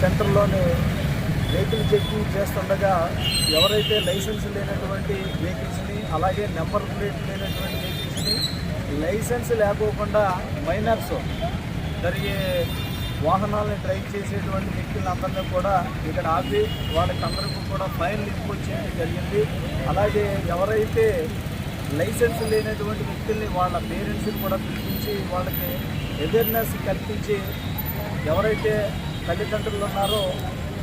సెంటర్లోని vehicle checking చేస్తుండగా ఎవరైతే licence లేనటువంటి వెహికల్స్ని అలాగే నెంబర్ ప్లేట్ లేనటువంటి వెహికల్స్ లైసెన్స్ లేకోకుండా మైనర్స్ జరిగే వాహనాలను డ్రైవ్ చేసేటువంటి వ్యక్తులందరినీ కూడా ఇక్కడ ఆపి వాళ్ళకి అందరికీ కూడా ఫైన్ ఇచ్చుకొచ్చేయడం జరిగింది. అలాగే ఎవరైతే లైసెన్స్ లేనటువంటి వ్యక్తుల్ని వాళ్ళ పేరెంట్స్ని కూడా పిలిపించి వాళ్ళకి అవేర్నెస్ కల్పించి ఎవరైతే తల్లిదండ్రులు ఉన్నారో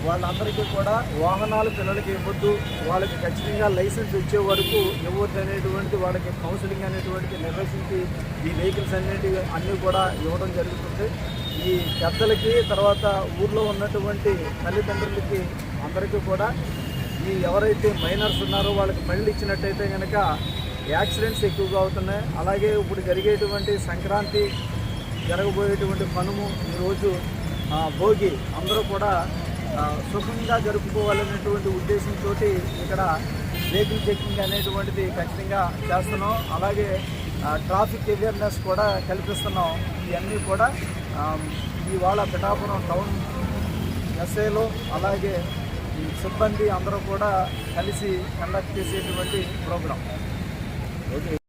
వాళ్ళందరికీ కూడా వాహనాలు పిల్లలకి ఇవ్వద్దు. వాళ్ళకి ఖచ్చితంగా లైసెన్స్ వచ్చే వరకు ఇవ్వద్దు అనేటువంటి వాళ్ళకి కౌన్సిలింగ్ అనేటువంటిది నిర్వహించి ఈ వెహికల్స్ అనేటివి అన్నీ కూడా ఇవ్వడం జరుగుతుంది. ఈ పెద్దలకి తర్వాత ఊర్లో ఉన్నటువంటి తల్లిదండ్రులకి అందరికీ కూడా ఈ ఎవరైతే మైనర్స్ ఉన్నారో వాళ్ళకి మళ్ళీ ఇచ్చినట్టయితే కనుక యాక్సిడెంట్స్ ఎక్కువగా అవుతున్నాయి. అలాగే ఇప్పుడు జరిగేటువంటి సంక్రాంతి జరగబోయేటువంటి పనుము ఈరోజు భోగి అందరూ కూడా సుఖంగా జరుపుకోవాలనేటువంటి ఉద్దేశంతో ఇక్కడ వెహికల్ చెకింగ్ అనేటువంటిది ఖచ్చితంగా చేస్తున్నాం. అలాగే ట్రాఫిక్ అవేర్నెస్ కూడా కల్పిస్తున్నాం. ఇవన్నీ కూడా ఇవాళ పిఠాపురం టౌన్ ఎస్ఏలో అలాగే ఈ సిబ్బంది అందరూ కూడా కలిసి కండక్ట్ చేసేటువంటి ప్రోగ్రాం. ఓకే.